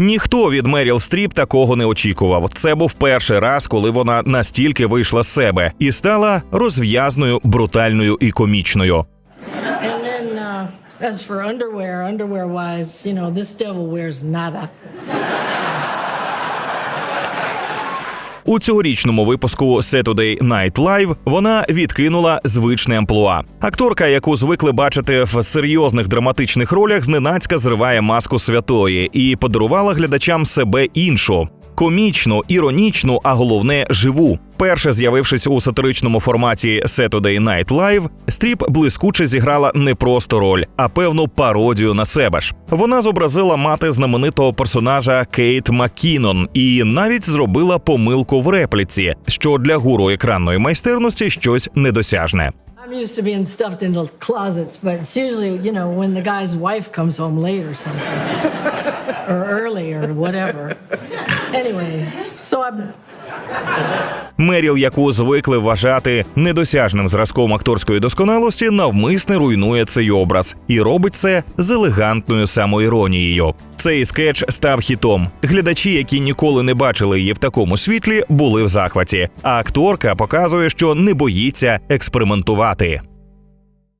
Ніхто від Меріл Стріп такого не очікував. Це був перший раз, коли вона настільки вийшла з себе і стала розв'язною, брутальною і комічною. Uh, as for underwear, underwear wise, you know, this devil wears nada. У цьогорічному випуску Saturday Night Live вона відкинула звичне амплуа. Акторка, яку звикли бачити в серйозних драматичних ролях, зненацька зриває маску святої і подарувала глядачам себе іншу. Комічну, іронічну, а головне живу. Перше з'явившись у сатиричному форматі Saturday Night Live, Стріп блискуче зіграла не просто роль, а певну пародію на себе ж. Вона зобразила мати знаменитого персонажа Кейт Маккінон і навіть зробила помилку в репліці, що для гуру екранної майстерності щось недосяжне. I'm used to being stuffed into closets, but it's usually, you know, when the guy's wife comes home late or something, or early or whatever. Anyway, so I'm Меріл, яку звикли вважати недосяжним зразком акторської досконалості, навмисне руйнує цей образ і робить це з елегантною самоіронією. Цей скетч став хітом. Глядачі, які ніколи не бачили її в такому світлі, були в захваті. А акторка показує, що не боїться експериментувати.